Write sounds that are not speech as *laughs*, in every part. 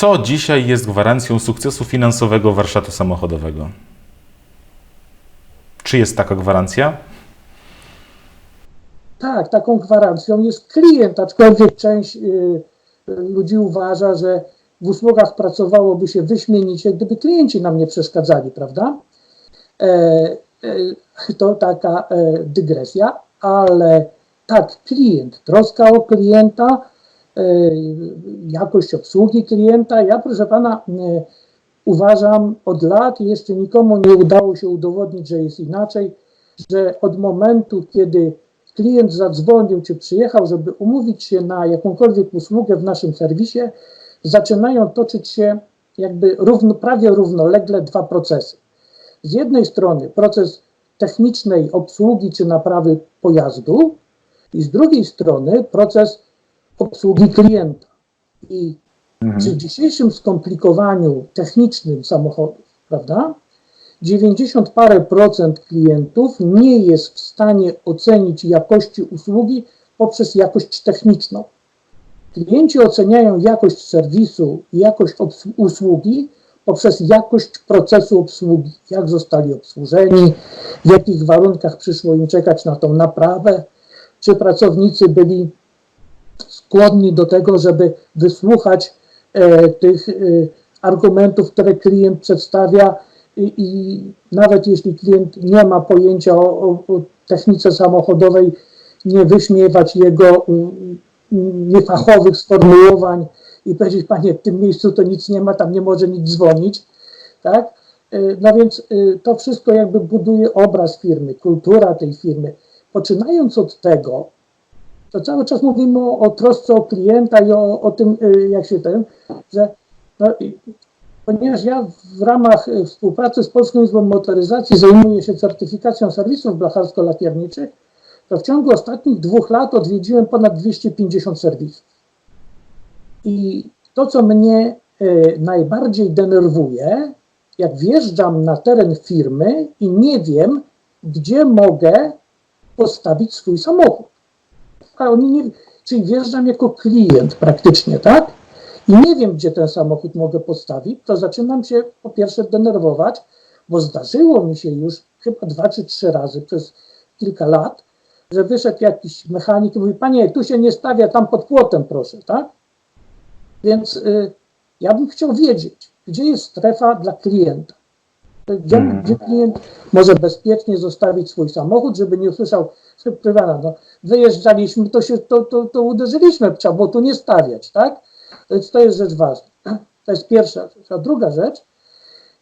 Co dzisiaj jest gwarancją sukcesu finansowego warsztatu samochodowego? Czy jest taka gwarancja? Tak, taką gwarancją jest klient, aczkolwiek część y, ludzi uważa, że w usługach pracowałoby się wyśmienicie, gdyby klienci nam nie przeszkadzali, prawda? E, e, to taka e, dygresja, ale tak, klient, troska o klienta, jakość obsługi klienta. Ja, proszę pana, e, uważam od lat jeszcze nikomu nie udało się udowodnić, że jest inaczej, że od momentu, kiedy klient zadzwonił czy przyjechał, żeby umówić się na jakąkolwiek usługę w naszym serwisie, zaczynają toczyć się jakby równo, prawie równolegle dwa procesy. Z jednej strony proces technicznej obsługi czy naprawy pojazdu i z drugiej strony proces obsługi klienta. I przy dzisiejszym skomplikowaniu technicznym samochodów, prawda, 90 parę procent klientów nie jest w stanie ocenić jakości usługi poprzez jakość techniczną. Klienci oceniają jakość serwisu i jakość usługi poprzez jakość procesu obsługi. Jak zostali obsłużeni, w jakich warunkach przyszło im czekać na tą naprawę, czy pracownicy byli skłonni do tego, żeby wysłuchać e, tych e, argumentów, które klient przedstawia i, i nawet jeśli klient nie ma pojęcia o, o, o technice samochodowej, nie wyśmiewać jego niefachowych sformułowań i powiedzieć, panie, w tym miejscu to nic nie ma, tam nie może nic dzwonić, tak? Y, No więc y, to wszystko jakby buduje obraz firmy, kultura tej firmy. Poczynając od tego, to cały czas mówimy o, o trosce o klienta i o, o tym, y, jak się ten, że no, ponieważ ja w ramach y, współpracy z Polską Izbą Motoryzacji zajmuję się certyfikacją serwisów blacharsko-lakierniczych, to w ciągu ostatnich dwóch lat odwiedziłem ponad 250 serwisów. I to, co mnie y, najbardziej denerwuje, jak wjeżdżam na teren firmy i nie wiem, gdzie mogę postawić swój samochód. A oni nie, czyli wjeżdżam jako klient praktycznie, tak? I nie wiem, gdzie ten samochód mogę postawić, to zaczynam się po pierwsze denerwować, bo zdarzyło mi się już chyba dwa czy trzy razy przez kilka lat, że wyszedł jakiś mechanik i mówi, panie, tu się nie stawia, tam pod płotem proszę, tak? Więc y, ja bym chciał wiedzieć, gdzie jest strefa dla klienta. Gdzie, gdzie klient może bezpiecznie zostawić swój samochód, żeby nie usłyszał, prywana, no, wyjeżdżaliśmy, to się to, to, to uderzyliśmy, trzeba było tu nie stawiać, tak? Więc to jest rzecz ważna. *clears throat* To jest pierwsza rzecz. A druga rzecz,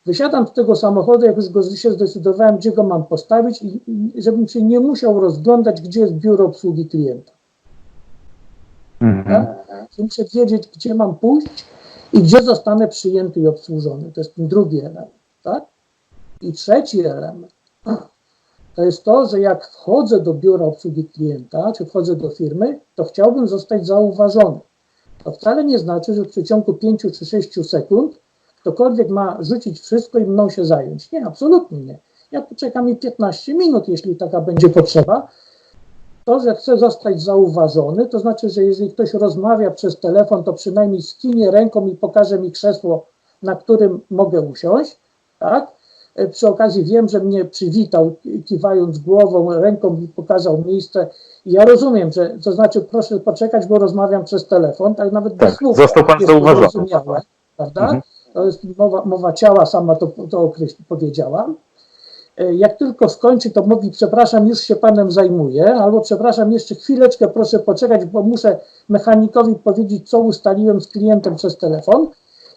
wysiadam z tego samochodu, jak już go się zdecydowałem, gdzie go mam postawić i i żebym się nie musiał rozglądać, gdzie jest biuro obsługi klienta. Mhm. Tak? Muszę wiedzieć, gdzie mam pójść i gdzie zostanę przyjęty i obsłużony. To jest ten drugi element. Tak? I trzeci element *clears throat* to jest to, że jak wchodzę do biura obsługi klienta, czy wchodzę do firmy, to chciałbym zostać zauważony. To wcale nie znaczy, że w przeciągu 5 czy 6 sekund ktokolwiek ma rzucić wszystko i mną się zająć. Nie, absolutnie nie. Ja poczekam i 15 minut, jeśli taka będzie potrzeba. To, że chcę zostać zauważony, to znaczy, że jeżeli ktoś rozmawia przez telefon, to przynajmniej skinie ręką i pokaże mi krzesło, na którym mogę usiąść, tak? E, Przy okazji wiem, że mnie przywitał, kiwając głową, ręką mi pokazał miejsce. Ja rozumiem, że to znaczy proszę poczekać, bo rozmawiam przez telefon, tak nawet bez Tak, słów. został pan zauważony. prawda? Mhm. To jest mowa, mowa ciała, sama to, to określ, powiedziałam. E, Jak tylko skończy, to mówi, przepraszam, już się panem zajmuję, albo przepraszam, jeszcze chwileczkę, proszę poczekać, bo muszę mechanikowi powiedzieć, co ustaliłem z klientem przez telefon.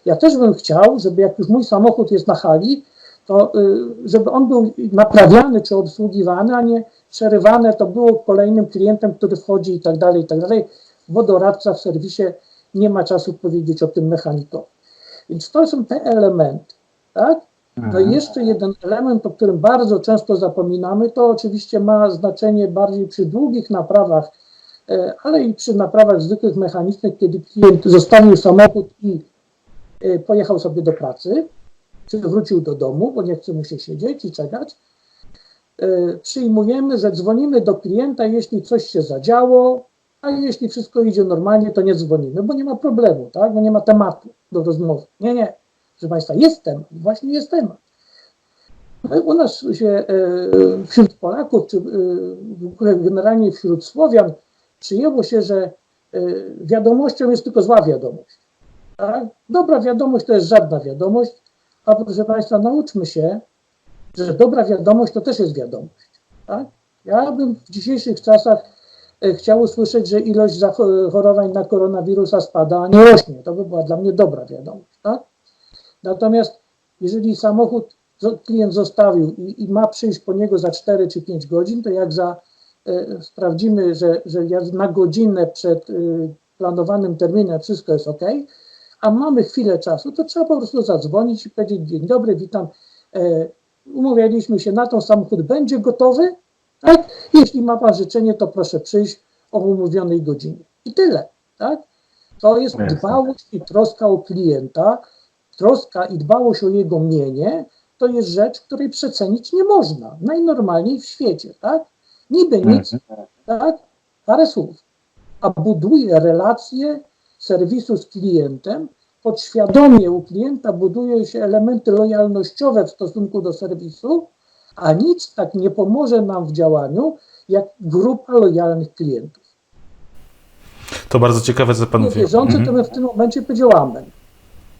Ja też bym chciał, żeby jak już mój samochód jest na hali, to y, żeby on był naprawiany czy obsługiwany, a nie przerywane to było kolejnym klientem, który wchodzi i tak dalej, i tak dalej, bo doradca w serwisie nie ma czasu powiedzieć o tym mechanikowi. Więc to są te elementy, tak? No i jeszcze jeden element, o którym bardzo często zapominamy, to oczywiście ma znaczenie bardziej przy długich naprawach, e, ale i przy naprawach zwykłych mechanicznych, kiedy klient zostawił samochód i e, pojechał sobie do pracy, wrócił do domu, bo nie chce mu się siedzieć i czekać. E, Przyjmujemy, że dzwonimy do klienta, jeśli coś się zadziało, A jeśli wszystko idzie normalnie, to nie dzwonimy, bo nie ma problemu, tak? Bo nie ma tematu do rozmowy. Nie, nie. Proszę Państwa, jest temat, właśnie jest temat. I U nas się e, wśród Polaków, czy e, w ogóle generalnie wśród Słowian przyjęło się, że e, wiadomością jest tylko zła wiadomość. Tak? Dobra wiadomość to jest żadna wiadomość, a proszę Państwa, nauczmy się, że dobra wiadomość to też jest wiadomość. Tak? Ja bym w dzisiejszych czasach e, chciał usłyszeć, że ilość zachorowań na koronawirusa spada, a nie rośnie. To by była dla mnie dobra wiadomość. Tak? Natomiast jeżeli samochód klient zostawił i, i ma przyjść po niego za 4 czy 5 godzin, to jak za, e, sprawdzimy, że, że na godzinę przed e, planowanym terminem wszystko jest ok, a mamy chwilę czasu, to trzeba po prostu zadzwonić i powiedzieć: Dzień dobry, witam. E, umawialiśmy się na to, samochód będzie gotowy. Tak? Jeśli ma Pan życzenie, to proszę przyjść o umówionej godzinie. I tyle. Tak? To jest dbałość i troska o klienta, troska i dbałość o jego mienie, to jest rzecz, której przecenić nie można. Najnormalniej w świecie, tak? Niby nic, tak? Parę słów. A buduje relacje serwisu z klientem, podświadomie u klienta buduje się elementy lojalnościowe w stosunku do serwisu, a nic tak nie pomoże nam w działaniu, jak grupa lojalnych klientów. To bardzo ciekawe, co pan mówi. Niewierzący Mhm. to bym w tym momencie powiedział amen.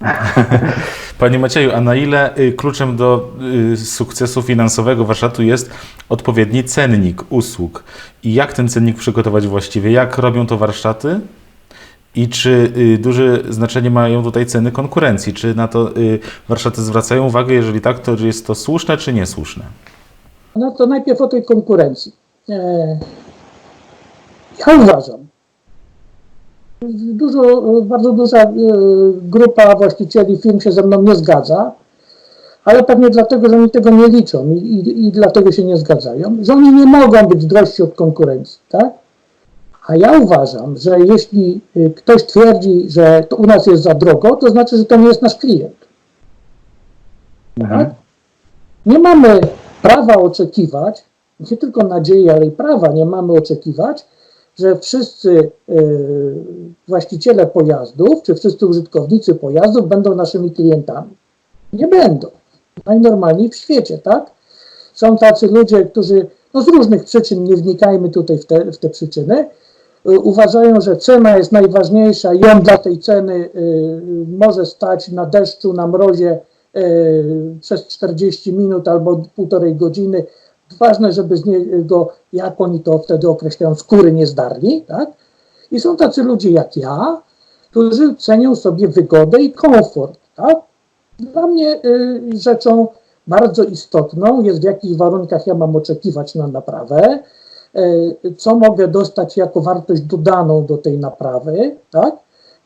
*laughs* Panie Macieju, a na ile y, kluczem do y, sukcesu finansowego warsztatu jest odpowiedni cennik usług? I jak ten cennik przygotować właściwie? Jak robią to warsztaty? I czy y, duże znaczenie mają tutaj ceny konkurencji? Czy na to y, warsztaty zwracają uwagę? Jeżeli tak, to czy jest to słuszne czy niesłuszne? No to najpierw o tej konkurencji. E, ja uważam, dużo, bardzo duża e, grupa właścicieli firm się ze mną nie zgadza, ale pewnie dlatego, że oni tego nie liczą i, i, i dlatego się nie zgadzają, że oni nie mogą być drożsi od konkurencji, tak? A ja uważam, że jeśli y, ktoś twierdzi, że to u nas jest za drogo, to znaczy, że to nie jest nasz klient. Mhm. Nie mamy prawa oczekiwać, nie tylko nadziei, ale i prawa nie mamy oczekiwać, że wszyscy y, właściciele pojazdów, czy wszyscy użytkownicy pojazdów będą naszymi klientami. Nie będą. Najnormalniej w świecie, tak? Są tacy ludzie, którzy no z różnych przyczyn, nie wnikajmy tutaj w te, w te przyczyny, uważają, że cena jest najważniejsza i on dla tej ceny y, może stać na deszczu, na mrozie y, przez 40 minut albo półtorej godziny. Ważne, żeby z niego, jak oni to wtedy określają, skóry nie zdarli, tak? I są tacy ludzie jak ja, którzy cenią sobie wygodę i komfort, tak? Dla mnie y, rzeczą bardzo istotną jest, w jakich warunkach ja mam oczekiwać na naprawę, y, co mogę dostać jako wartość dodaną do tej naprawy, tak?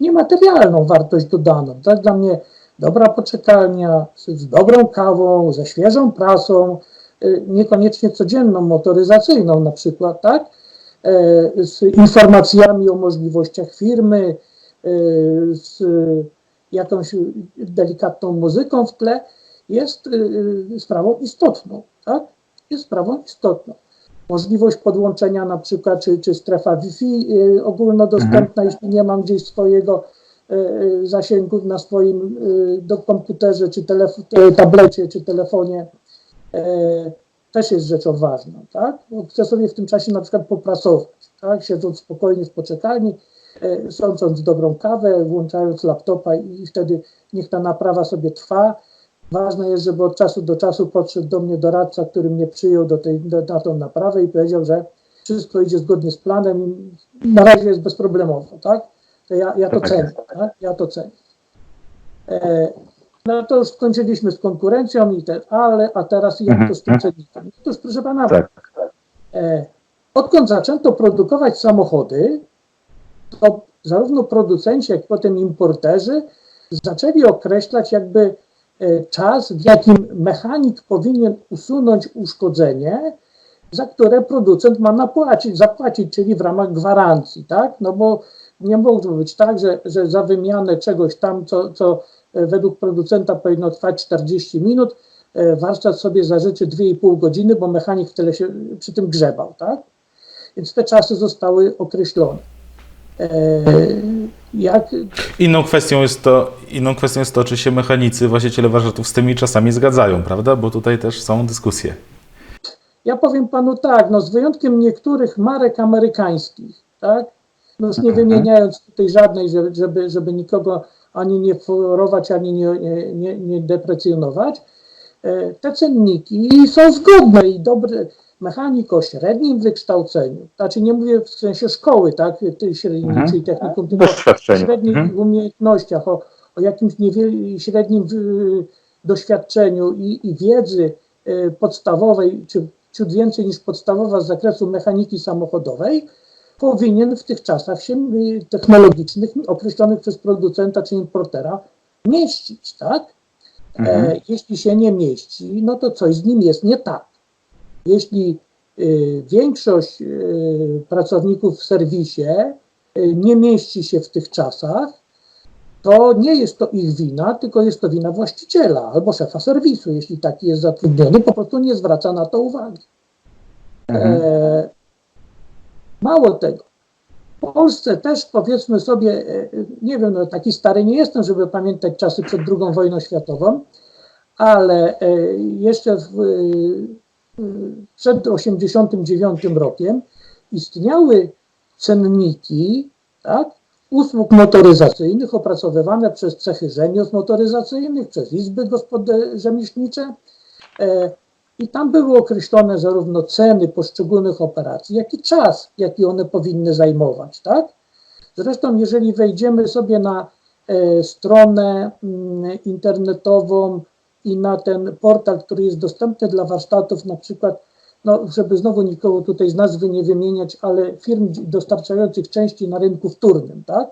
Niematerialną wartość dodaną, tak? Dla mnie dobra poczekalnia z, dobrą kawą, ze świeżą prasą, y, niekoniecznie codzienną, motoryzacyjną na przykład, tak? E, z informacjami o możliwościach firmy, e, z jakąś delikatną muzyką w tle, jest e, sprawą istotną, tak? Jest sprawą istotną. Możliwość podłączenia na przykład, czy, czy strefa Wi-Fi e, ogólnodostępna, jeśli nie mam gdzieś swojego e, e, zasięgu na swoim do komputerze, czy tablecie, czy telefonie, też jest rzeczą ważną, tak? Bo chcę sobie w tym czasie na przykład popracować, tak? Siedząc spokojnie w poczekalni, sądząc dobrą kawę, włączając laptopa i wtedy niech ta naprawa sobie trwa. Ważne jest, żeby od czasu do czasu podszedł do mnie doradca, który mnie przyjął do tej, do, na tą naprawę i powiedział, że wszystko idzie zgodnie z planem na razie jest bezproblemowo, tak? To ja, ja to Tak cenię, jest. tak? Ja to cenię. E, no to już skończyliśmy z konkurencją i te, ale, a teraz jak Mhm. to z tym cennikiem? Otóż proszę pana, Tak. e, odkąd zaczęto produkować samochody, to zarówno producenci, jak i potem importerzy zaczęli określać jakby czas, w jakim mechanik powinien usunąć uszkodzenie, za które producent ma napłacić, zapłacić, czyli w ramach gwarancji, tak? No bo nie może być tak, że, że za wymianę czegoś tam, co, co e, według producenta powinno trwać 40 minut, e, warsztat sobie zażyczy 2,5 godziny, bo mechanik tyle się przy tym grzebał, tak? Więc te czasy zostały określone. E, jak, Inną kwestią jest to, inną kwestią jest to, czy się mechanicy, właściciele warsztatów z tymi czasami zgadzają, prawda? Bo tutaj też są dyskusje. ja powiem panu tak, no z wyjątkiem niektórych marek amerykańskich, tak? No już nie wymieniając tutaj żadnej, żeby, żeby, nikogo ani nie forować, ani nie, nie, nie, nie deprecjonować, e, te cenniki są zgodne i dobre. Mechanik o średnim wykształceniu, znaczy nie mówię w sensie szkoły, tak, tej średniej, Mhm. czyli technikum, tylko Doświadczenie. średnich Mhm. umiejętnościach, o, o jakimś niewiel- średnim y, doświadczeniu i, i wiedzy y, podstawowej, czy ciut więcej niż podstawowa z zakresu mechaniki samochodowej, powinien w tych czasach się y, technologicznych określonych przez producenta czy importera mieścić, tak? E, jeśli się nie mieści, no to coś z nim jest nie tak. Jeśli y, większość y, pracowników w serwisie y, nie mieści się w tych czasach, to nie jest to ich wina, tylko jest to wina właściciela albo szefa serwisu, jeśli taki jest zatrudniony, po prostu nie zwraca na to uwagi. E, mało tego. W Polsce też powiedzmy sobie, e, nie wiem, no taki stary nie jestem, żeby pamiętać czasy przed II wojną światową, ale e, jeszcze w, przed 1989 rokiem istniały cenniki tak, usług motoryzacyjnych opracowywane przez cechy rzemiosł motoryzacyjnych, przez izby rzemieślnicze. E, I tam były określone zarówno ceny poszczególnych operacji, jak i czas, jaki one powinny zajmować. Tak? Zresztą, jeżeli wejdziemy sobie na e, stronę mm, internetową i na ten portal, który jest dostępny dla warsztatów, na przykład, no, żeby znowu nikogo tutaj z nazwy nie wymieniać, ale firm dostarczających części na rynku wtórnym, tak?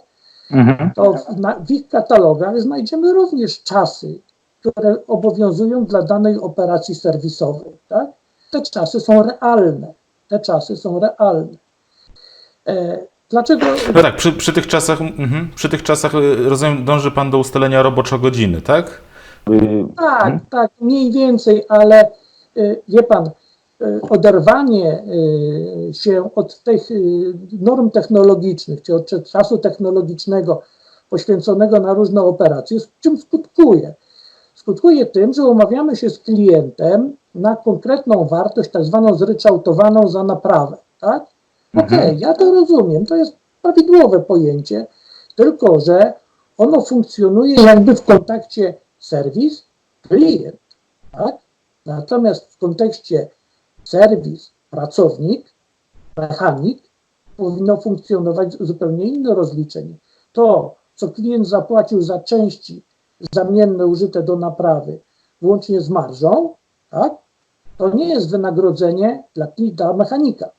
Mhm. to w, na, w ich katalogach znajdziemy również czasy, które obowiązują dla danej operacji serwisowej. Tak? Te czasy są realne. Te czasy są realne. E, dlaczego? No tak, przy, przy tych czasach, mhm, przy tych czasach y, rozumiem, dąży Pan do ustalenia roboczo godziny, tak? Y, Tak, tak, mniej więcej, ale y, wie pan, y, oderwanie się od tych norm technologicznych, czy od czasu technologicznego poświęconego na różne operacje, z czym skutkuje? Skutkuje tym, że umawiamy się z klientem na konkretną wartość, tak zwaną zryczałtowaną za naprawę. Tak? Okej, ja to rozumiem, to jest prawidłowe pojęcie, tylko że ono funkcjonuje jakby w kontakcie serwis, klient. Tak? Natomiast w kontekście serwis, pracownik, mechanik powinno funkcjonować zupełnie inne rozliczenie. To, co klient zapłacił za części zamienne użyte do naprawy, włącznie z marżą, tak? to nie jest wynagrodzenie dla, dla mechanika.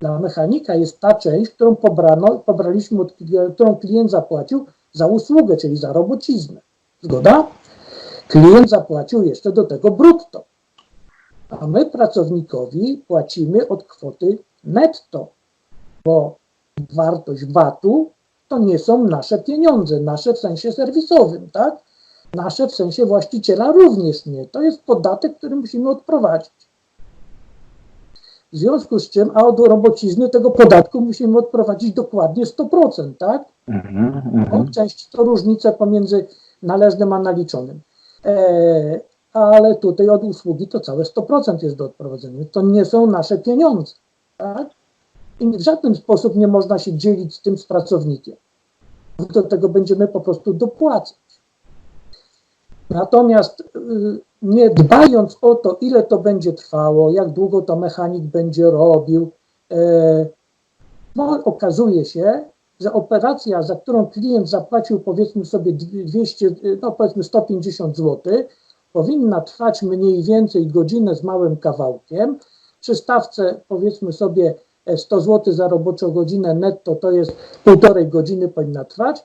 Dla mechanika jest ta część, którą pobrano, pobraliśmy, od, którą klient zapłacił za usługę, czyli za robociznę. Zgoda? Klient zapłacił jeszcze do tego brutto. A my pracownikowi płacimy od kwoty netto, bo wartość VAT-u to nie są nasze pieniądze, nasze w sensie serwisowym, tak? Nasze w sensie właściciela również nie. To jest podatek, który musimy odprowadzić. W związku z czym, a od robocizny tego podatku musimy odprowadzić dokładnie 100%, tak? mhm, mhm. część to różnica pomiędzy należnym a naliczonym. E, ale tutaj od usługi to całe 100% jest do odprowadzenia. To nie są nasze pieniądze. Tak? I w żaden sposób nie można się dzielić tym z pracownikiem. Do tego będziemy po prostu dopłacać. Natomiast y, nie dbając o to, ile to będzie trwało, jak długo to mechanik będzie robił, e, no, okazuje się, że operacja, za którą klient zapłacił powiedzmy sobie 200, no powiedzmy 150 zł, powinna trwać mniej więcej godzinę z małym kawałkiem. Przy stawce powiedzmy sobie e, 100 zł za roboczą godzinę netto to jest półtorej godziny powinna trwać,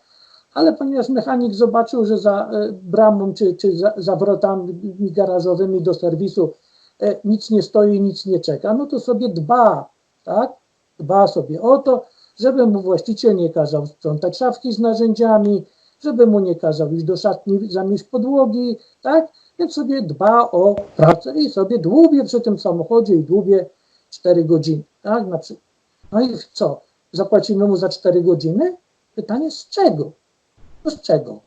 ale ponieważ mechanik zobaczył, że za e, bramą czy, czy za, za wrotami garażowymi do serwisu e, nic nie stoi, nic nie czeka, no to sobie dba, tak? Dba sobie o to, żeby mu właściciel nie kazał sprzątać szafki z narzędziami, żeby mu nie kazał iść do szatni zamieść podłogi, tak? Więc sobie dba o pracę i sobie dłubie przy tym samochodzie i dłubie 4 godziny, tak? Na przykład. No i co? zapłacimy mu za 4 godziny? Pytanie z czego? No z czego?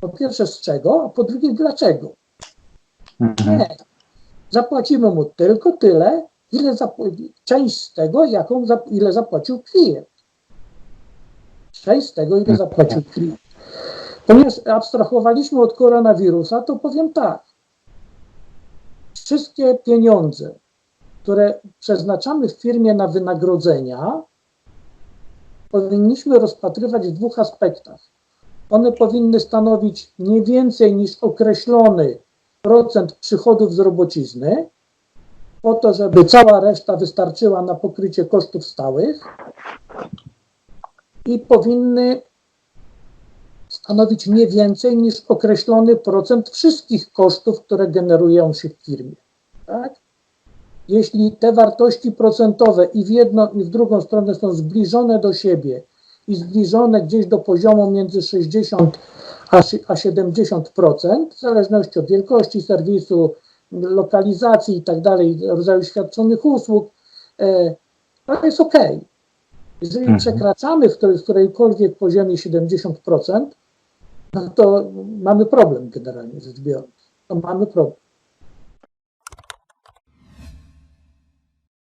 Po pierwsze z czego, a po drugie dlaczego? Mhm. Nie. Zapłacimy mu tylko tyle, ile część z tego, jaką zap- ile zapłacił klient. Część z tego, ile zapłacił klient. Ponieważ abstrahowaliśmy od koronawirusa, to powiem tak. Wszystkie pieniądze, które przeznaczamy w firmie na wynagrodzenia, powinniśmy rozpatrywać w dwóch aspektach. One powinny stanowić nie więcej niż określony procent przychodów z robocizny, po to, żeby cała reszta wystarczyła na pokrycie kosztów stałych i powinny stanowić nie więcej niż określony procent wszystkich kosztów, które generują się w firmie. Tak? Jeśli te wartości procentowe i w jedną, i w drugą stronę są zbliżone do siebie i zbliżone gdzieś do poziomu między 60 a si- a 70%, w zależności od wielkości serwisu, lokalizacji i tak dalej, rodzaju świadczonych usług, e, to jest ok. Jeżeli Mhm. przekraczamy w, której, w którejkolwiek poziomie 70%, no to mamy problem generalnie rzecz biorąc. To mamy problem.